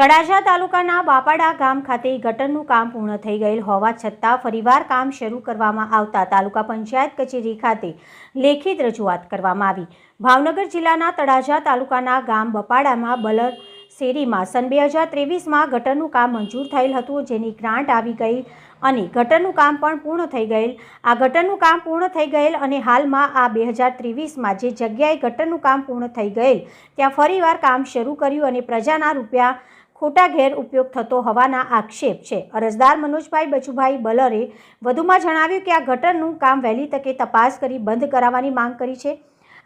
તળાજા તાલુકાના બાપાડા ગામ ખાતે ગટરનું કામ પૂર્ણ થઈ ગયેલ હોવા છતાં ફરીવાર કામ શરૂ કરવામાં આવતા તાલુકા પંચાયત કચેરી ખાતે લેખિત રજૂઆત કરવામાં આવી. ભાવનગર જિલ્લાના તળાજા તાલુકાના ગામ બપાડામાં બલર શેરીમાં સન બે હજાર ત્રેવીસમાં ગટરનું કામ મંજૂર થયેલ હતું, જેની ગ્રાન્ટ આવી ગઈ અને ગટરનું કામ પણ પૂર્ણ થઈ ગયેલ. આ ગટરનું કામ પૂર્ણ થઈ ગયેલ અને હાલમાં આ બે હજાર ત્રેવીસમાં જે જગ્યાએ ગટરનું કામ પૂર્ણ થઈ ગયેલ, ત્યાં ફરીવાર કામ શરૂ કર્યું અને પ્રજાના રૂપિયા ખોટા ઘેર ઉપયોગ થતો હોવાના આક્ષેપ છે. અરજદાર મનોજભાઈ બચુભાઈ બલરે વધુમાં જણાવ્યું કે આ ગટરનું કામ વહેલી તકે તપાસ કરી બંધ કરાવવાની માંગ કરી છે.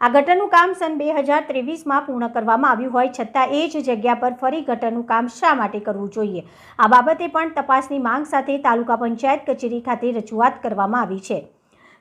આ ગટરનું કામ સન બે હજાર ત્રેવીસમાં પૂર્ણ કરવામાં આવ્યું હોય છતાં એ જ જગ્યા પર ફરી ગટરનું કામ શા માટે કરવું જોઈએ? આ બાબતે પણ તપાસની માંગ સાથે તાલુકા પંચાયત કચેરી ખાતે રજૂઆત કરવામાં આવી છે.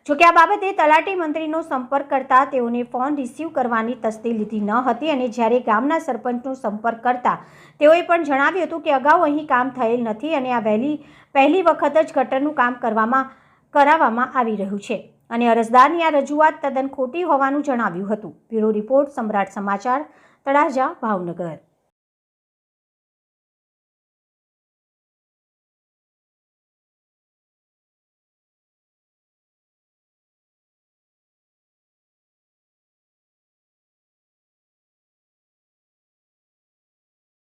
જોકે આ બાબતે તલાટી મંત્રીનો સંપર્ક કરતા તેઓને ફોન રિસીવ કરવાની તસ્દી લીધી ન હતી અને જ્યારે ગામના સરપંચનો સંપર્ક કરતા તેઓએ પણ જણાવ્યું હતું કે અગાઉ અહીં કામ થયેલ નથી અને આ વહેલી, પહેલી વખત જ ગટરનું કામ કરવામાં, કરાવવામાં આવી રહ્યું છે. અને અરજદારની આ રજૂઆત તદ્દન ખોટી હોવાનું જણાવ્યું હતું. બ્યુરો રિપોર્ટ સમ્રાટ સમાચાર, તળાજા, ભાવનગર.